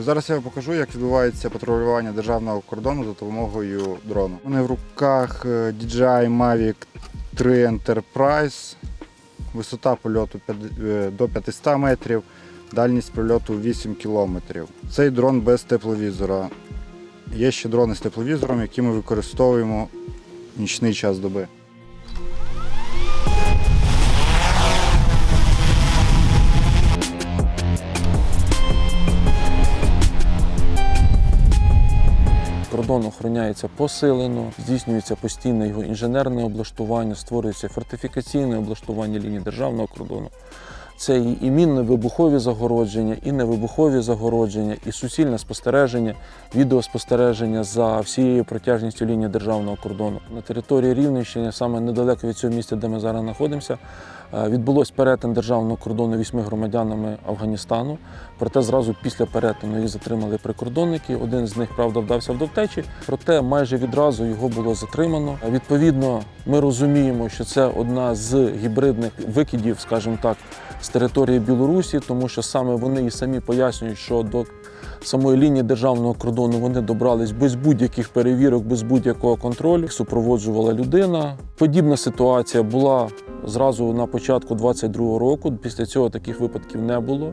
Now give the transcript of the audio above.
Зараз я вам покажу, як відбувається патрулювання державного кордону за допомогою дрону. У мене в руках е, DJI Mavic 3 Enterprise, висота польоту е, до 500 метрів, дальність прильоту 8 кілометрів. Цей дрон без тепловізора. Є ще дрони з тепловізором, які ми використовуємо в нічний час доби. Кордон охороняється посилено, здійснюється постійне його інженерне облаштування, створюється фортифікаційне облаштування лінії державного кордону. Це і, мінно-вибухові загородження, і невибухові загородження, і суцільне спостереження, відеоспостереження за всією протяжністю лінії державного кордону. На території Рівненщини, саме недалеко від цього місця, де ми зараз знаходимося, е, відбулось перетин державного кордону вісьми громадянами Афганістану. Проте зразу після перетину їх затримали прикордонники. Один з них, правда, вдався до втечі, проте майже відразу його було затримано. Відповідно, ми розуміємо, що це одна з гібридних викидів, скажімо так, з території Білорусі, тому що саме вони і самі пояснюють, що до самої лінії державного кордону вони добрались без будь-яких перевірок, без будь-якого контролю. Супроводжувала людина. Подібна ситуація була зразу на початку 22-го року. Після цього таких випадків не було.